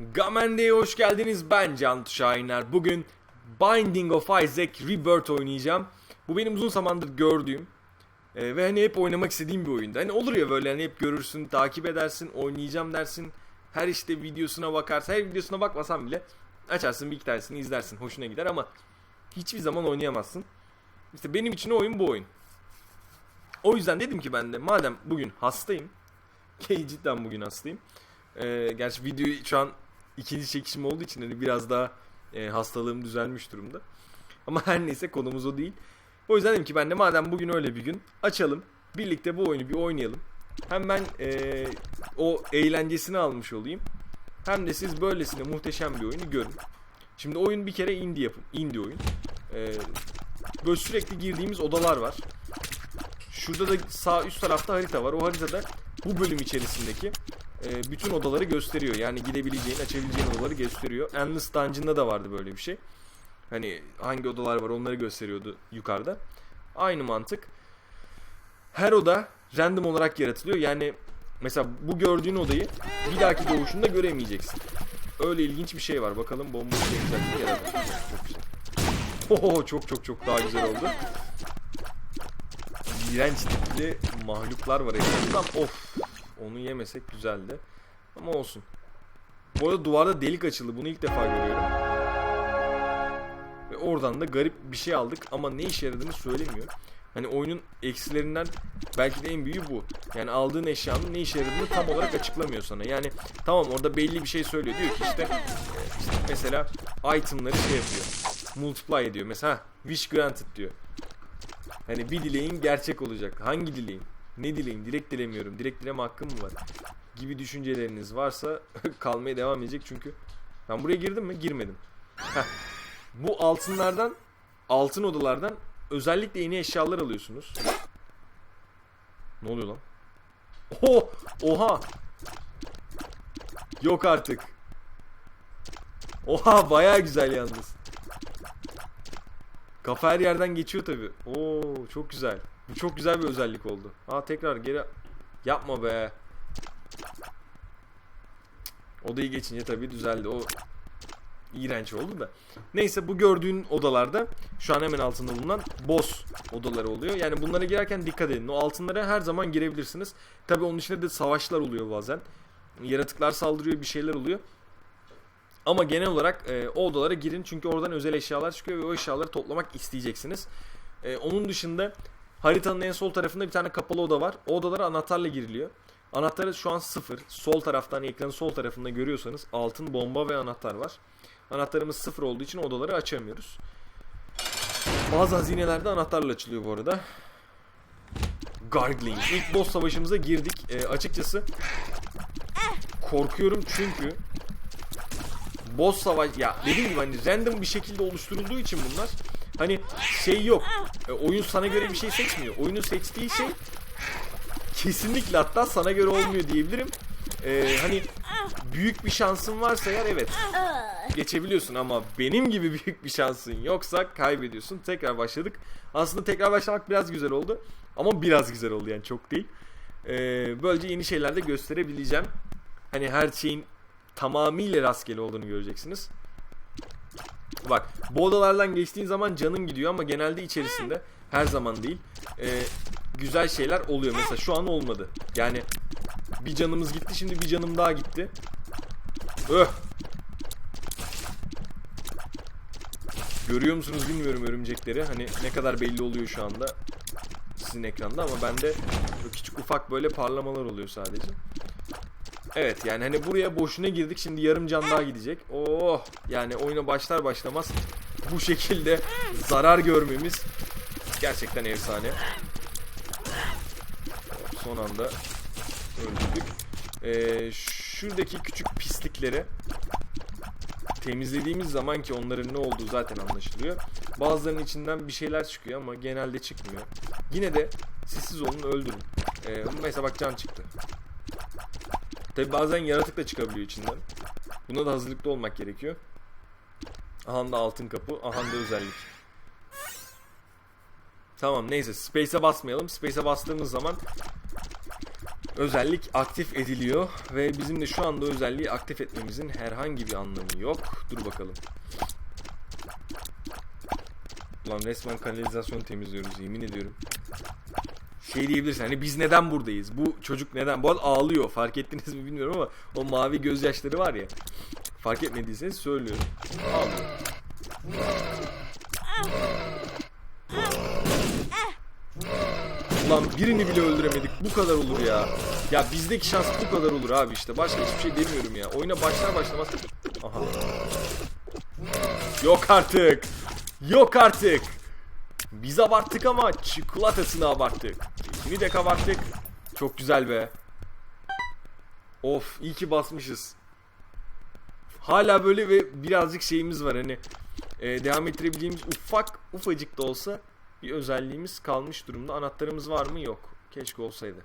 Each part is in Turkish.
Gamende'ye hoş geldiniz. Ben Can Şahiner. Bugün Binding of Isaac Rebirth oynayacağım. Bu benim uzun zamandır gördüğüm e, ve hani hep oynamak istediğim bir oyunda. Hani olur ya böyle hani hep görürsün, takip edersin, oynayacağım dersin. Her işte videosuna bakarsın. Her videosuna bakmasan bile açarsın bir iki tanesini izlersin. Hoşuna gider ama hiçbir zaman oynayamazsın. İşte benim için oyun bu oyun. O yüzden dedim ki ben de madem bugün hastayım ki cidden bugün hastayım. Ee, gerçi videoyu şu an ikinci çekişim olduğu için hani biraz daha e, hastalığım düzelmiş durumda. Ama her neyse konumuz o değil. O yüzden dedim ki ben de madem bugün öyle bir gün açalım. Birlikte bu oyunu bir oynayalım. Hem ben e, o eğlencesini almış olayım. Hem de siz böylesine muhteşem bir oyunu görün. Şimdi oyun bir kere indie yapım. Indie oyun. Ee, böyle sürekli girdiğimiz odalar var. Şurada da sağ üst tarafta harita var. O haritada bu bölüm içerisindeki e, bütün odaları gösteriyor. Yani gidebileceğin, açabileceğin odaları gösteriyor. Endless Dungeon'da da vardı böyle bir şey. Hani hangi odalar var onları gösteriyordu yukarıda. Aynı mantık. Her oda random olarak yaratılıyor. Yani mesela bu gördüğün odayı bir dahaki doğuşunda göremeyeceksin. Öyle ilginç bir şey var. Bakalım bomba yapacak mı ya da çok güzel. Oho çok çok çok daha güzel oldu. İğrenç tipli mahluklar var ekranda. Of. Onu yemesek güzeldi. Ama olsun. Bu arada duvarda delik açıldı. Bunu ilk defa görüyorum. Ve oradan da garip bir şey aldık ama ne işe yaradığını söylemiyor. Hani oyunun eksilerinden belki de en büyüğü bu. Yani aldığın eşyanın ne işe yaradığını tam olarak açıklamıyor sana. Yani tamam orada belli bir şey söylüyor. Diyor ki işte, e, işte mesela itemları şey yapıyor. Multiply ediyor. Mesela wish granted diyor. Hani bir dileğin gerçek olacak. Hangi dileğin? Ne dileyim? Dilek dilemiyorum. Dilek dileme hakkım mı var? Gibi düşünceleriniz varsa kalmaya devam edecek çünkü. Ben buraya girdim mi? Girmedim. Bu altınlardan, altın odalardan özellikle yeni eşyalar alıyorsunuz. Ne oluyor lan? Oho! Oha! Yok artık. Oha bayağı güzel yalnız. Kafa her yerden geçiyor tabi. Oo çok güzel. Bu çok güzel bir özellik oldu. Ha tekrar geri yapma be. Odayı geçince tabi düzeldi. O iğrenç oldu da. Neyse bu gördüğün odalarda şu an hemen altında bulunan boss odaları oluyor. Yani bunlara girerken dikkat edin. O altınlara her zaman girebilirsiniz. Tabi onun içinde de savaşlar oluyor bazen. Yaratıklar saldırıyor bir şeyler oluyor. Ama genel olarak e, o odalara girin çünkü oradan özel eşyalar çıkıyor ve o eşyaları toplamak isteyeceksiniz. E, onun dışında haritanın en sol tarafında bir tane kapalı oda var. O odalara anahtarla giriliyor. Anahtarı şu an sıfır. Sol taraftan ekranın sol tarafında görüyorsanız altın bomba ve anahtar var. Anahtarımız sıfır olduğu için odaları açamıyoruz. Bazı hazinelerde anahtarla açılıyor bu arada. Gargling. İlk boss savaşımıza girdik. E, açıkçası korkuyorum çünkü boss savaş ya dediğim gibi hani random bir şekilde oluşturulduğu için bunlar hani şey yok. E, oyun sana göre bir şey seçmiyor. Oyunun seçtiği şey kesinlikle hatta sana göre olmuyor diyebilirim. E, hani büyük bir şansın varsa eğer evet geçebiliyorsun ama benim gibi büyük bir şansın yoksa kaybediyorsun. Tekrar başladık. Aslında tekrar başlamak biraz güzel oldu. Ama biraz güzel oldu yani çok değil. E, böylece yeni şeyler de gösterebileceğim. Hani her şeyin tamamıyla rastgele olduğunu göreceksiniz. Bak bu odalardan geçtiğin zaman canın gidiyor ama genelde içerisinde her zaman değil. E, güzel şeyler oluyor. Mesela şu an olmadı. Yani bir canımız gitti şimdi bir canım daha gitti. Öh. Görüyor musunuz bilmiyorum örümcekleri. Hani ne kadar belli oluyor şu anda sizin ekranda ama bende küçük ufak böyle parlamalar oluyor sadece. Evet yani hani buraya boşuna girdik şimdi yarım can daha gidecek. Oh yani oyuna başlar başlamaz bu şekilde zarar görmemiz gerçekten efsane. Son anda öldürdük. Ee, şuradaki küçük pislikleri temizlediğimiz zaman ki onların ne olduğu zaten anlaşılıyor. Bazılarının içinden bir şeyler çıkıyor ama genelde çıkmıyor. Yine de sessiz olun öldürün. Ee, mesela bak can çıktı. Tabi bazen yaratık da çıkabiliyor içinden. Buna da hazırlıklı olmak gerekiyor. Aha da altın kapı, aha da özellik. Tamam neyse Space'e basmayalım. Space'e bastığımız zaman özellik aktif ediliyor ve bizim de şu anda özelliği aktif etmemizin herhangi bir anlamı yok. Dur bakalım. Ulan resmen kanalizasyon temizliyoruz yemin ediyorum. Şey diyebilirsin hani biz neden buradayız? Bu çocuk neden? Bu ağlıyor fark ettiniz mi bilmiyorum ama o mavi gözyaşları var ya. Fark etmediyseniz söylüyorum. Ağlıyor. Ulan birini bile öldüremedik. Bu kadar olur ya. Ya bizdeki şans bu kadar olur abi işte. Başka hiçbir şey demiyorum ya. Oyuna başlar başlamaz. Aha. Yok artık. Yok artık. Biz abarttık ama çikolatasını abarttık. Kekini de kabarttık. Çok güzel be. Of iyi ki basmışız. Hala böyle ve birazcık şeyimiz var hani e, devam ettirebileceğimiz ufak ufacık da olsa bir özelliğimiz kalmış durumda. Anahtarımız var mı? Yok. Keşke olsaydı.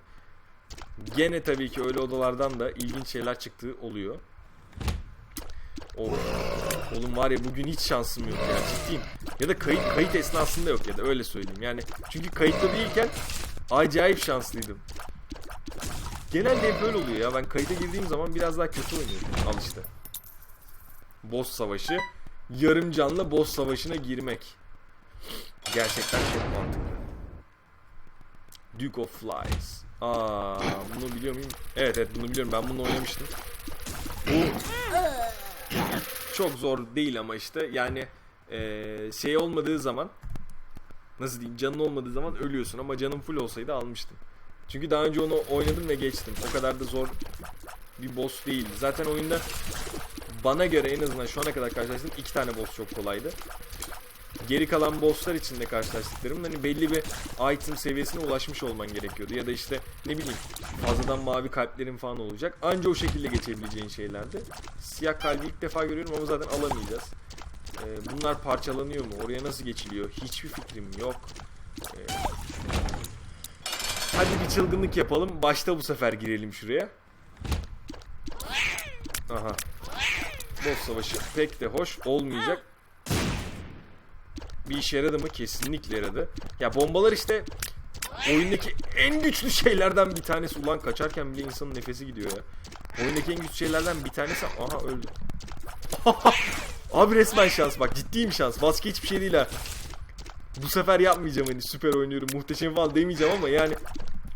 Gene tabii ki öyle odalardan da ilginç şeyler çıktığı oluyor. Of. Oğlum var ya bugün hiç şansım yok ya ciddiyim. Ya da kayıt kayıt esnasında yok ya da öyle söyleyeyim. Yani çünkü kayıtta değilken acayip şanslıydım. Genelde hep böyle oluyor ya. Ben kayıta girdiğim zaman biraz daha kötü oynuyorum. Al işte. Boss savaşı. Yarım canla boss savaşına girmek. Gerçekten çok mantıklı. Duke of Flies. Aa, bunu biliyor muyum? Evet evet bunu biliyorum. Ben bunu oynamıştım. Bu çok zor değil ama işte yani şey olmadığı zaman nasıl diyeyim canın olmadığı zaman ölüyorsun ama canın full olsaydı almıştım. Çünkü daha önce onu oynadım ve geçtim. O kadar da zor bir boss değildi. Zaten oyunda bana göre en azından şu ana kadar karşılaştığım iki tane boss çok kolaydı. Geri kalan bosslar içinde karşılaştıklarım hani belli bir item seviyesine ulaşmış olman gerekiyordu. Ya da işte ne bileyim fazladan mavi kalplerin falan olacak. Anca o şekilde geçebileceğin şeylerdi. Siyah kalbi ilk defa görüyorum ama zaten alamayacağız. Ee, bunlar parçalanıyor mu? Oraya nasıl geçiliyor? Hiçbir fikrim yok. Ee, hadi bir çılgınlık yapalım. Başta bu sefer girelim şuraya. Aha. Boss savaşı pek de hoş olmayacak. Bir işe yaradı mı? Kesinlikle yaradı. Ya bombalar işte oyundaki en güçlü şeylerden bir tanesi. Ulan kaçarken bile insanın nefesi gidiyor ya. Oyundaki en güçlü şeylerden bir tanesi. Aha öldü. Abi resmen şans bak ciddiyim şans. Başka hiçbir şey değil ha. Bu sefer yapmayacağım hani süper oynuyorum muhteşem falan demeyeceğim ama yani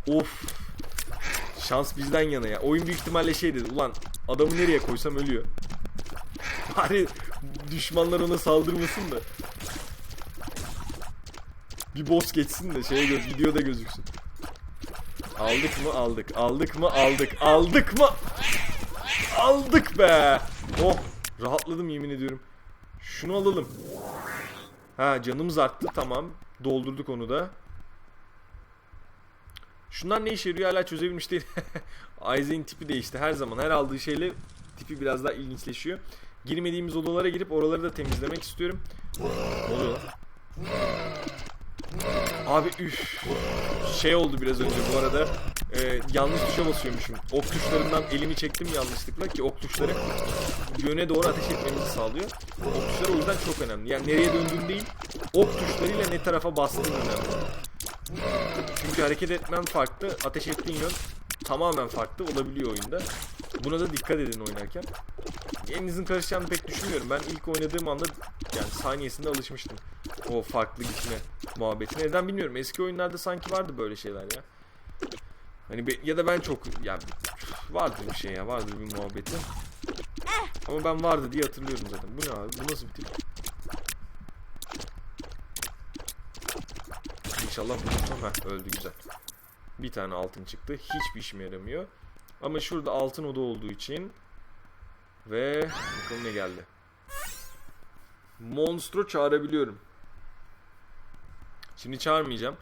of şans bizden yana ya. Oyun büyük ihtimalle şey dedi. Ulan adamı nereye koysam ölüyor. Bari düşmanlar ona saldırmasın da. Bir boss geçsin de şeye göz videoda gözüksün. Aldık mı aldık. Aldık mı aldık. Aldık mı? Aldık be. Oh rahatladım yemin ediyorum. Şunu alalım. Ha canımız arttı tamam. Doldurduk onu da. Şunlar ne işe yarıyor hala çözebilmiş değil. Isaac'in tipi değişti her zaman. Her aldığı şeyle tipi biraz daha ilginçleşiyor. Girmediğimiz odalara girip oraları da temizlemek istiyorum. Oluyor. Abi üf. Şey oldu biraz önce bu arada. e, yanlış tuşa basıyormuşum. Ok tuşlarından elimi çektim yanlışlıkla ki ok tuşları yöne doğru ateş etmemizi sağlıyor. Ok tuşları o yüzden çok önemli. Yani nereye döndüğün değil, ok tuşlarıyla ne tarafa bastığın önemli. Çünkü hareket etmen farklı, ateş ettiğin yön tamamen farklı olabiliyor oyunda. Buna da dikkat edin oynarken. Elinizin karışacağını pek düşünmüyorum. Ben ilk oynadığım anda yani saniyesinde alışmıştım. O farklı gitme muhabbetine. Neden bilmiyorum. Eski oyunlarda sanki vardı böyle şeyler ya. Hani be- ya da ben çok yani vardır bir şey ya vardır bir muhabbeti. Ama ben vardı diye hatırlıyorum zaten. Bu ne abi? Bu nasıl bir tip? İnşallah vurursam. Heh öldü güzel. Bir tane altın çıktı. Hiçbir işime yaramıyor. Ama şurada altın oda olduğu için ve bakalım ne geldi. Monstro çağırabiliyorum. Şimdi çağırmayacağım.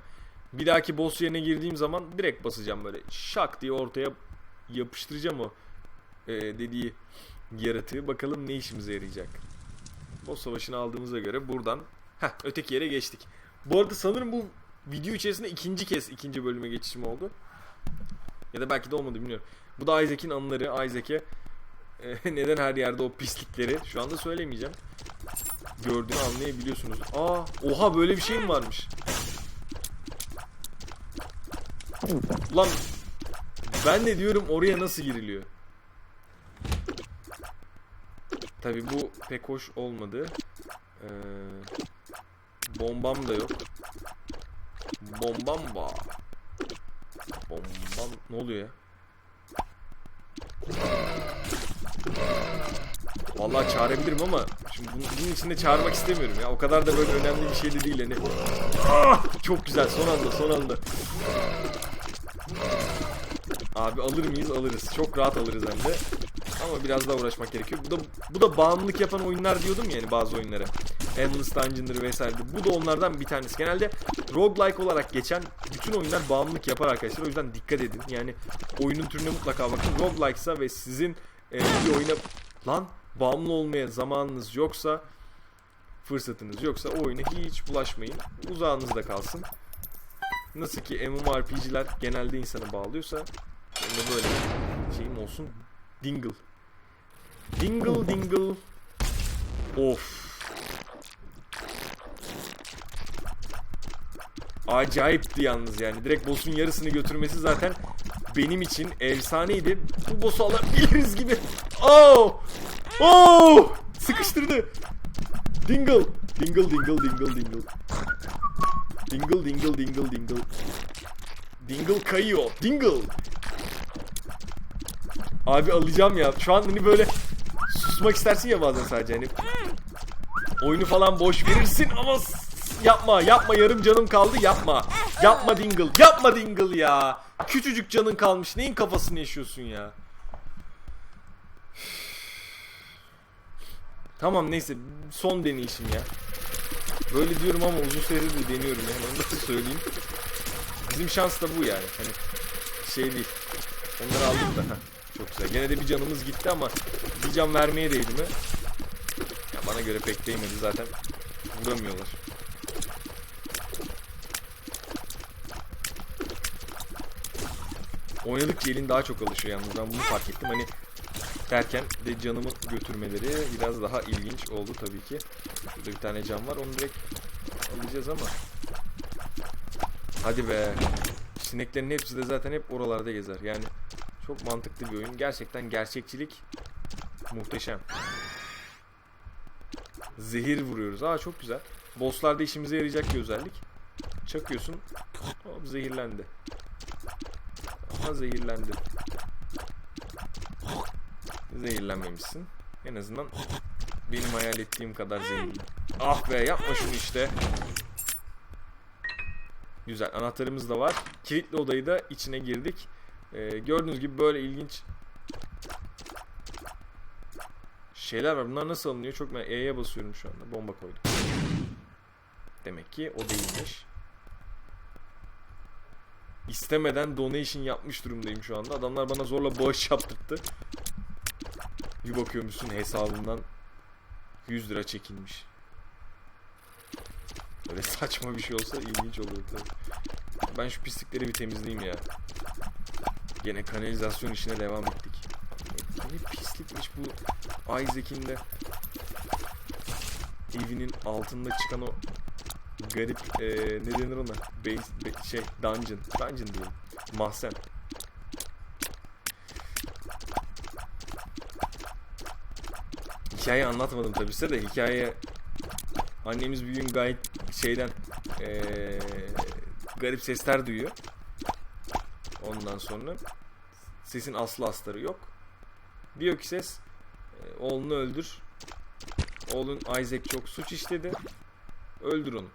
Bir dahaki boss yerine girdiğim zaman direkt basacağım böyle şak diye ortaya yapıştıracağım o e, dediği yaratığı. Bakalım ne işimize yarayacak. Boss savaşını aldığımıza göre buradan heh, öteki yere geçtik. Bu arada sanırım bu video içerisinde ikinci kez ikinci bölüme geçişim oldu. Ya da belki de olmadı bilmiyorum. Bu da Isaac'in anıları. Isaac'e neden her yerde o pislikleri şu anda söylemeyeceğim. Gördüğünü anlayabiliyorsunuz. Aa, oha böyle bir şey mi varmış? Lan Ben de diyorum oraya nasıl giriliyor? Tabi bu pek hoş olmadı. Ee, bombam da yok. Bombam var. Bombam ne oluyor ya? Vallahi çağırabilirim ama şimdi bunun, bunun içinde çağırmak istemiyorum ya. O kadar da böyle önemli bir şey de değil hani. Ah! Çok güzel son anda son anda. Abi alır mıyız? Alırız. Çok rahat alırız hem de. Ama biraz daha uğraşmak gerekiyor. Bu da bu da bağımlılık yapan oyunlar diyordum ya yani bazı oyunlara. Endless Dungeon'dır vesaire. Bu da onlardan bir tanesi. Genelde roguelike olarak geçen bütün oyunlar bağımlılık yapar arkadaşlar. O yüzden dikkat edin. Yani oyunun türüne mutlaka bakın. Roguelike'sa ve sizin e, bir oyuna lan bağımlı olmaya zamanınız yoksa fırsatınız yoksa o oyuna hiç bulaşmayın. Uzağınızda kalsın. Nasıl ki MMORPG'ler genelde insanı bağlıyorsa benim de böyle şeyim olsun. Dingle. Dingle dingle. Of. Acayipti yalnız yani. Direkt boss'un yarısını götürmesi zaten benim için efsaneydi. Bu boss'u alabiliriz gibi. Oh! Oh! Sıkıştırdı. Dingle. Dingle dingle dingle dingle. Dingle dingle dingle dingle. Dingle kayıyor. Dingle. Abi alacağım ya. Şu an hani böyle susmak istersin ya bazen sadece hani. Oyunu falan boş verirsin ama yapma yapma yarım canım kaldı yapma. Yapma Dingle. Yapma Dingle ya. Küçücük canın kalmış. Neyin kafasını yaşıyorsun ya? Tamam neyse son deneyişim ya. Böyle diyorum ama uzun süredir de deniyorum yani onu da söyleyeyim. Bizim şans da bu yani. Hani şey değil. Onları aldık da. Çok güzel. Gene de bir canımız gitti ama bir can vermeye değdi mi? Ya bana göre pek değmedi zaten. Vuramıyorlar. Oynadıkça elin daha çok alışıyor yalnız ben bunu fark ettim. Hani derken de canımı götürmeleri biraz daha ilginç oldu tabii ki. Şurada bir tane cam var onu direkt alacağız ama. Hadi be. Sineklerin hepsi de zaten hep oralarda gezer. Yani çok mantıklı bir oyun. Gerçekten gerçekçilik muhteşem. Zehir vuruyoruz. Aa çok güzel. Bosslarda işimize yarayacak bir özellik. Çakıyorsun. Hop zehirlendi. Aha zehirlendi. Zehirlenmemişsin. En azından benim hayal ettiğim kadar zehirli. Ah be yapma şunu işte. Güzel anahtarımız da var. Kilitli odayı da içine girdik. Ee, gördüğünüz gibi böyle ilginç şeyler var. Bunlar nasıl alınıyor? Çok merak E'ye basıyorum şu anda. Bomba koydum. Demek ki o değilmiş. İstemeden donation yapmış durumdayım şu anda. Adamlar bana zorla bağış yaptırttı. Bir bakıyormuşsun hesabından 100 lira çekilmiş. Böyle saçma bir şey olsa ilginç olur tabii. Ben şu pislikleri bir temizleyeyim ya. Gene kanalizasyon işine devam ettik. Ne, ne pislikmiş bu Isaac'in de evinin altında çıkan o garip e, ne denir ona? Base, be- şey dungeon. Dungeon diyelim. Mahzen. Hikaye anlatmadım tabii size de hikaye annemiz bir gün gayet şeyden eee, garip sesler duyuyor. Ondan sonra sesin aslı astarı yok. Diyor ki ses e, oğlunu öldür. Oğlun Isaac çok suç işledi. Öldür onu.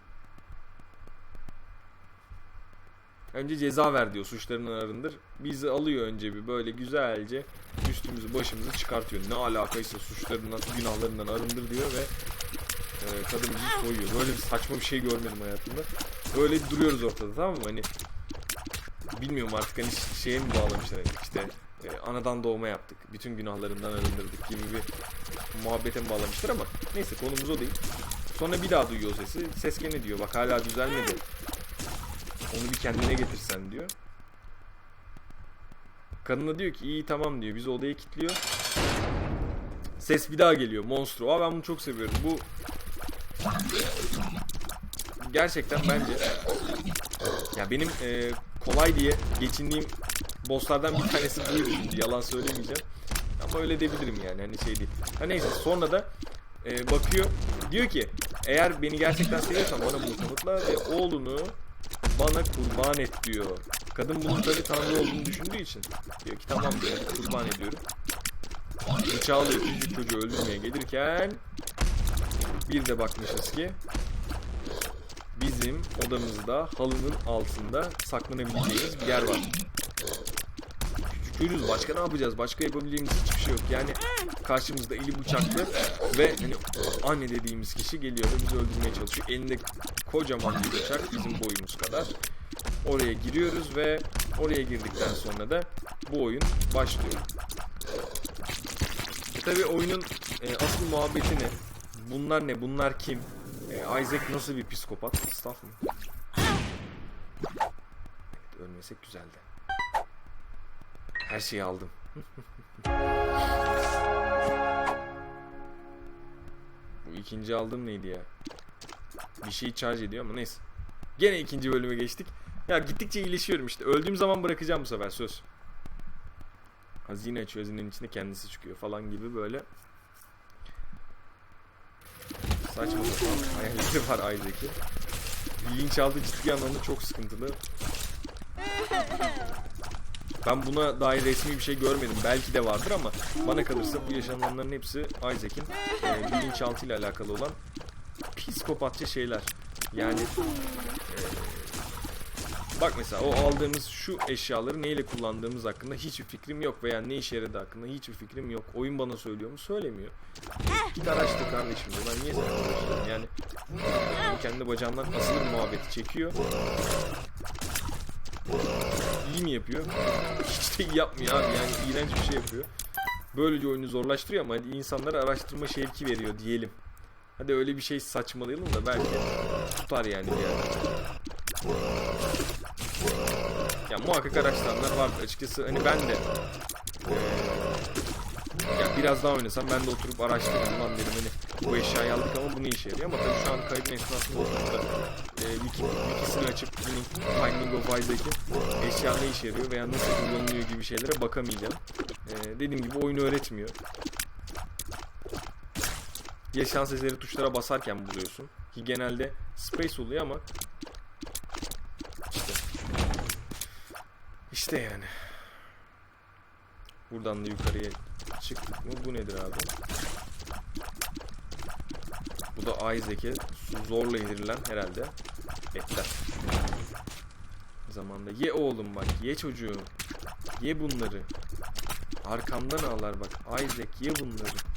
Önce ceza ver diyor suçlarından arındır. Bizi alıyor önce bir böyle güzelce üstümüzü başımızı çıkartıyor. Ne alakaysa suçlarından günahlarından arındır diyor ve e, kadın bizi soyuyor. Böyle bir saçma bir şey görmedim hayatımda. Böyle duruyoruz ortada tamam mı? Hani bilmiyorum artık hani şeye mi bağlamışlar hani işte e, anadan doğma yaptık. Bütün günahlarından arındırdık gibi bir muhabbete mi bağlamışlar ama neyse konumuz o değil. Sonra bir daha duyuyor sesi. Ses gene diyor bak hala düzelmedi. Onu bir kendine getirsen diyor. Kadın da diyor ki iyi tamam diyor. Bizi odaya kilitliyor. Ses bir daha geliyor. Monstro. Aa ben bunu çok seviyorum. Bu gerçekten bence ya benim e, kolay diye geçindiğim Bosslardan bir tanesi buydu şimdi yalan söylemeyeceğim. Ama öyle diyebilirim yani hani şey değil. Ha neyse sonra da e, bakıyor diyor ki eğer beni gerçekten seviyorsan bana bunu kanıtla ve oğlunu bana kurban et diyor. Kadın bunun tabi tanrı olduğunu düşündüğü için diyor ki tamam diyor kurban ediyorum. Bıçağı alıyor küçük çocuğu öldürmeye gelirken bir de bakmışız ki bizim odamızda halının altında saklanabileceğimiz bir yer var. Küçük çocuğuz başka ne yapacağız? Başka yapabileceğimiz hiçbir şey yok. Yani karşımızda eli bıçaklı ve hani anne dediğimiz kişi geliyor ve bizi öldürmeye çalışıyor. Elinde kocaman bir bıçak bizim boyumuz kadar. Oraya giriyoruz ve oraya girdikten sonra da bu oyun başlıyor. E tabi oyunun e, asıl muhabbeti ne? Bunlar ne? Bunlar kim? E, Isaac nasıl bir psikopat? Staff mı? Evet, ölmesek güzeldi. Her şeyi aldım. Bu ikinci aldığım neydi ya? Bir şeyi charge ediyor ama neyse. Gene ikinci bölüme geçtik. Ya gittikçe iyileşiyorum işte. Öldüğüm zaman bırakacağım bu sefer söz. Hazine açıyor, hazinenin içinde kendisi çıkıyor falan gibi böyle. Saçma sapan hayalleri var Isaac'in. Bilinçaltı ciddi anlamda çok sıkıntılı. Ben buna dair resmi bir şey görmedim. Belki de vardır ama bana kalırsa bu yaşananların hepsi Isaac'in e, bilinçaltı ile alakalı olan psikopatça şeyler. Yani e, bak mesela o aldığımız şu eşyaları neyle kullandığımız hakkında hiçbir fikrim yok veya ne işe yaradığı hakkında hiçbir fikrim yok. Oyun bana söylüyor mu? Söylemiyor. Git araştır kardeşim diyor. Ben niye sana uğraşıyorum? Yani kendi bacağımdan asılır muhabbeti çekiyor. İyi mi yapıyor? Hiç de iyi yapmıyor abi yani iğrenç bir şey yapıyor. Böylece oyunu zorlaştırıyor ama insanlara araştırma şevki veriyor diyelim. Hadi öyle bir şey saçmalayalım da belki tutar yani bir yerde. Ya muhakkak araştıranlar vardı açıkçası hani ben de eee, ya biraz daha oynasam ben de oturup araştırırım lan dedim hani bu eşyayı aldık ama bu ne işe yarıyor ama tabii şu an kaydın esnasında oturup da e, wiki, wikisini açıp bunun Finding of Isaac'in eşya ne işe yarıyor veya nasıl kullanılıyor gibi şeylere bakamayacağım. E, dediğim gibi oyunu öğretmiyor. Ya şans eseri tuşlara basarken buluyorsun. Ki genelde space oluyor ama işte işte yani. Buradan da yukarıya çıktık mı? Bu nedir abi? Bu da Isaac'e zorla indirilen herhalde etler. Zamanda ye oğlum bak ye çocuğum. Ye bunları. Arkamdan ağlar bak. Isaac ye bunları.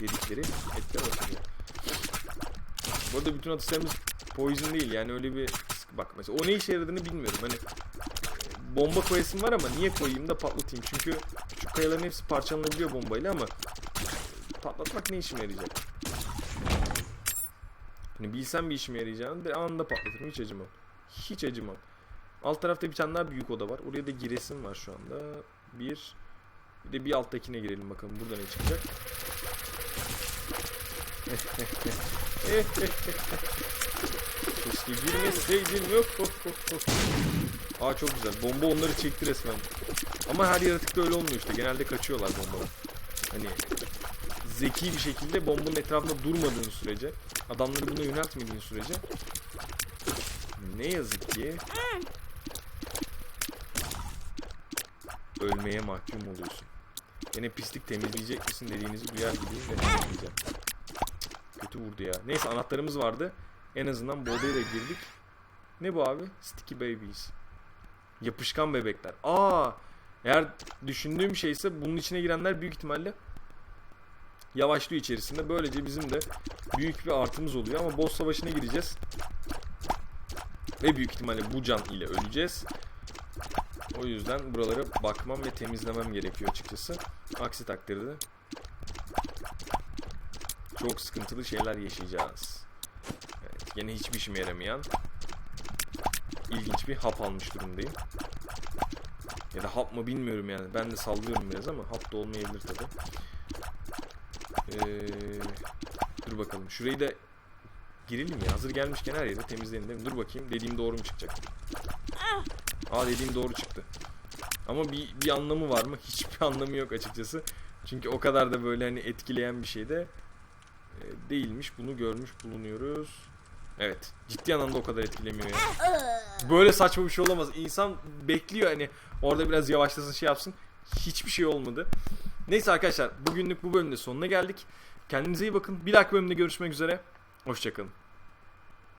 Dedikleri etler atıyor. Bu arada bütün atışlarımız poison değil yani öyle bir bak mesela o ne işe yaradığını bilmiyorum. Hani bomba koyasım var ama niye koyayım da patlatayım? Çünkü küçük kayaların hepsi parçalanabiliyor bombayla ama patlatmak ne işime yarayacak? Hani bilsem bir işime yarayacağını bir anında patlatırım hiç acımam. Hiç acımam. Alt tarafta bir tane daha büyük oda var. Oraya da giresim var şu anda. Bir. Bir de bir alttakine girelim bakalım burada ne çıkacak. Keşke girmeseydim. Yok. Aa çok güzel. Bomba onları çekti resmen. Ama her yaratıkta öyle olmuyor işte. Genelde kaçıyorlar bombadan. Hani zeki bir şekilde bombanın etrafında durmadığın sürece, adamları buna yöneltmediğin sürece ne yazık ki ölmeye mahkum oluyorsun. Yine pislik temizleyecek misin dediğinizi duyar gibiyim ve temizleyeceğim. Kötü vurdu ya. Neyse anahtarımız vardı. En azından bu odaya da girdik. Ne bu abi? Sticky Babies. Yapışkan bebekler. Aa, eğer düşündüğüm şeyse bunun içine girenler büyük ihtimalle yavaşlıyor içerisinde. Böylece bizim de büyük bir artımız oluyor ama boss savaşına gireceğiz. Ve büyük ihtimalle bu can ile öleceğiz. O yüzden buralara bakmam ve temizlemem gerekiyor açıkçası. Aksi takdirde çok sıkıntılı şeyler yaşayacağız. Evet, yine hiçbir işime yaramayan ilginç bir hap almış durumdayım. Ya da hap mı bilmiyorum yani. Ben de sallıyorum biraz ama hap da olmayabilir tabi. Ee, dur bakalım. Şurayı da girelim ya. Hazır gelmişken her yeri temizleyelim değil mi? Dur bakayım. Dediğim doğru mu çıkacak? Aa dediğim doğru çıktı. Ama bir, bir anlamı var mı? Hiçbir anlamı yok açıkçası. Çünkü o kadar da böyle hani etkileyen bir şey de değilmiş. Bunu görmüş bulunuyoruz. Evet. Ciddi anlamda o kadar etkilemiyor yani. Böyle saçma bir şey olamaz. İnsan bekliyor hani orada biraz yavaşlasın şey yapsın. Hiçbir şey olmadı. Neyse arkadaşlar bugünlük bu bölümde sonuna geldik. Kendinize iyi bakın. Bir dahaki bölümde görüşmek üzere. Hoşçakalın.